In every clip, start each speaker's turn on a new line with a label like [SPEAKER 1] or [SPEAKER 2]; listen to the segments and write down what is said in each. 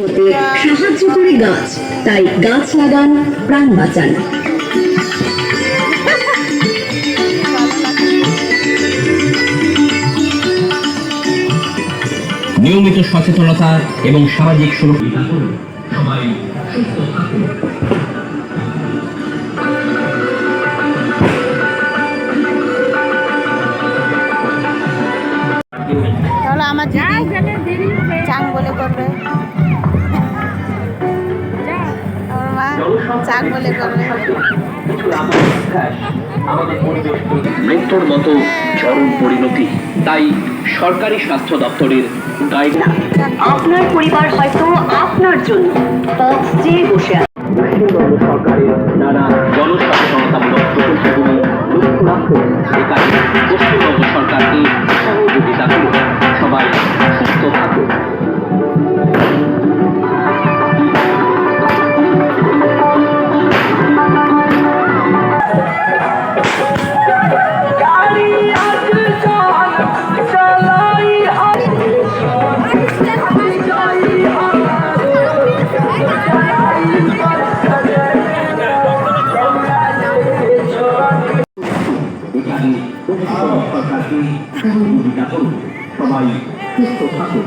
[SPEAKER 1] হতে সাহায্য করে গাছ। তাই গাছ লাগান প্রাণ বাঁচান।
[SPEAKER 2] নিয়মিত সচেতনতা এবং সামাজিক সুরক্ষা সবাই সুস্থ থাকুন।
[SPEAKER 3] তাহলে আমার বলে
[SPEAKER 2] মৃত্যুর মতো চরম পরিণতি তাই সরকারি স্বাস্থ্য দপ্তরের
[SPEAKER 1] আপনার পরিবার হয়তো আপনার জন্য চেয়ে বসে আছে।
[SPEAKER 2] সরকারের নানা জনসচেতনতামূলক প্রকল্পগুলি লক্ষ্য রাখুন করুন সবাই সুস্থ থাকুন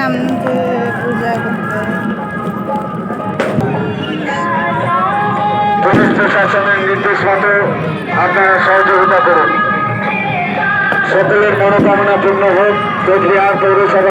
[SPEAKER 3] নাম পূজা করতে।
[SPEAKER 4] পুলিশ প্রশাসনের নির্দেশ সহযোগিতা করুন। সকলের মনোকামনা পূর্ণ হোক। কোচবিহার পৌরসভা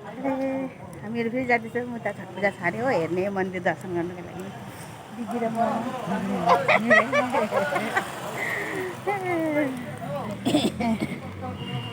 [SPEAKER 3] हामीहरू फेरि जाँदैछौँ। म त छठ पूजा छाड्यो हो हेर्ने मन्दिर दर्शन गर्नुको लागि। दिदी र म।